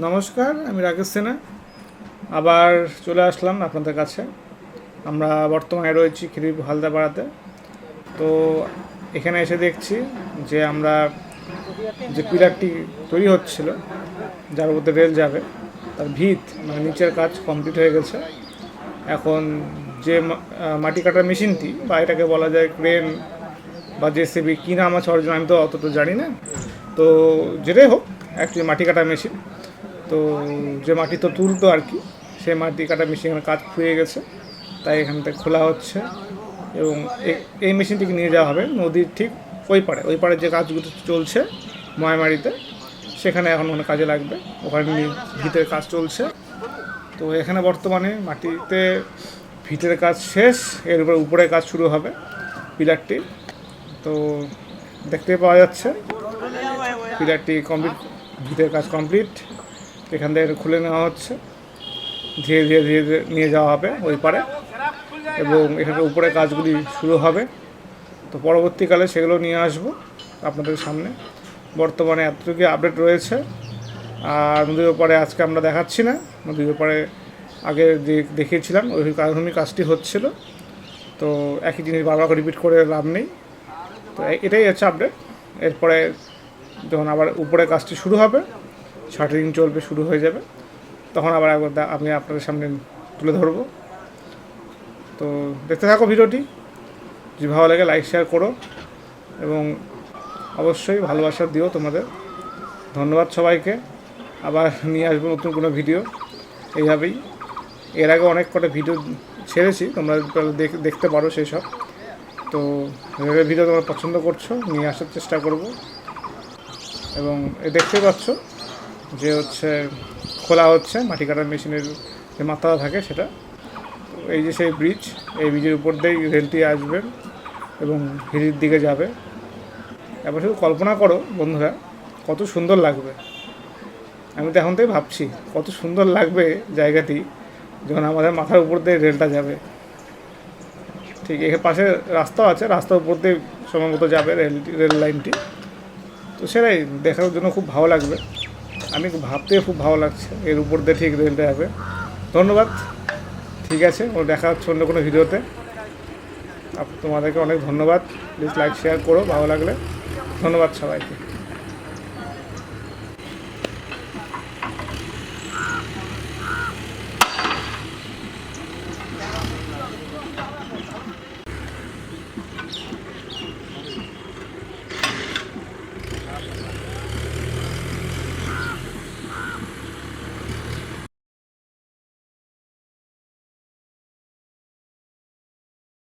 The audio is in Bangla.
নমস্কার, আমি রাকেশ সেনা। আবার চলে আসলাম আপনাদের কাছে। আমরা বর্তমানে রয়েছি খিরিপ হালদাপাড়াতে। তো এখানে এসে দেখছি যে আমরা যে পিলারটি তৈরি হচ্ছিল, যার মধ্যে রেল যাবে, তার ভিত মানে নিচের কাজ কমপ্লিট হয়ে গেছে। এখন যে মাটি কাটার মেশিনটি, বা এটাকে বলা যায় ক্রেন বা জেসিবি, কী নাম আছে অর্জন আমি তো অতটা জানি না। তো যেটাই হোক অ্যাকচুয়ালি মাটি কাটা মেশিন। তো যে মাটি তো তুলতো আর কি, সেই মাটি কাটা মেশিনের কাজ খুঁয়ে গেছে। তাই এখান থেকে খোলা হচ্ছে এবং এই মেশিনটিকে নিয়ে যাওয়া হবে। নদীর ঠিক ওই পাড়ে ওই পাড়ে যে কাজগুলো চলছে ময়মারিতে সেখানে এখন অনেক কাজে লাগবে। ওখানে ভিতের কাজ চলছে। তো এখানে বর্তমানে মাটিতে ভিতের কাজ শেষ, এর উপরে উপরে কাজ শুরু হবে পিলারটি। তো দেখতে পাওয়া যাচ্ছে, পিলারটি কমপ্লিট ভিতের কাজ কমপ্লিট এখান থেকে খুলে নেওয়া হচ্ছে। ধীরে ধীরে ধীরে ধীরে নিয়ে যাওয়া হবে ওই পারে। এবং এখানে উপরে কাজগুলি শুরু হবে। তো পরবর্তীকালে সেগুলো নিয়ে আসব আপনাদের সামনে। বর্তমানে এতটুকু আপডেট রয়েছে। আর নদীর ওপারে আজকে আমরা দেখাচ্ছি না। নদীর ওপারে আগে যে দেখিয়েছিলাম, ওই কারণেই কাজটি হচ্ছিল। তো একই জিনিস বারবার রিপিট করে লাভ নেই। তো এটাই হচ্ছে আপডেট এরপরে যখন আবার উপরে কাজটি শুরু হবে শাটারিং চলবে, শুরু হয়ে যাবে। তখন আবার একবার আমি আপনাদের সামনে তুলে ধরবো। তো দেখতে থাকো ভিডিওটি। যদি ভালো লাগে লাইক শেয়ার করো। এবং অবশ্যই ভালোবাসা দিও তোমাদের। ধন্যবাদ সবাইকে। আবার নিয়ে আসব নতুন কোনো ভিডিও। এইভাবেই। এর আগে অনেক কটা ভিডিও ছেড়েছি। তোমরা দেখ- দেখতে পারো সেই সব। তো ভিডিও তোমরা পছন্দ করছ, নিয়ে আসার চেষ্টা করব। এবং এ দেখতেই পাচ্ছ যে হচ্ছে খোলা হচ্ছে, মাটি কাটার মেশিনের যে মাথাটা থাকে সেটা। এই যে সেই ব্রিজ এই ব্রিজের উপর দিয়েই রেলটি আসবে এবং হিরির দিকে যাবে। এবার শুধু কল্পনা করো বন্ধুরা, কত সুন্দর লাগবে। আমি তো এখন থেকে ভাবছি, কত সুন্দর লাগবে জায়গাটি যখন আমাদের মাথার উপর দিয়ে রেলটা যাবে। ঠিক এখানে পাশে রাস্তাও আছে, রাস্তার উপর দিয়ে সম্ভবত যাবে রেল রেল লাইনটি। তো সেটাই দেখার জন্য খুব ভালো লাগবে। আমি ভাবতে খুব ভালো লাগছে। এর উপর দিয়ে ঠিক রেলটা যাবে ধন্যবাদ। ঠিক আছে, ও দেখা হচ্ছে অন্য কোনো ভিডিওতে। তোমাদেরকে অনেক ধন্যবাদ। প্লিজ লাইক শেয়ার করো, ভালো লাগলে। ধন্যবাদ সবাইকে।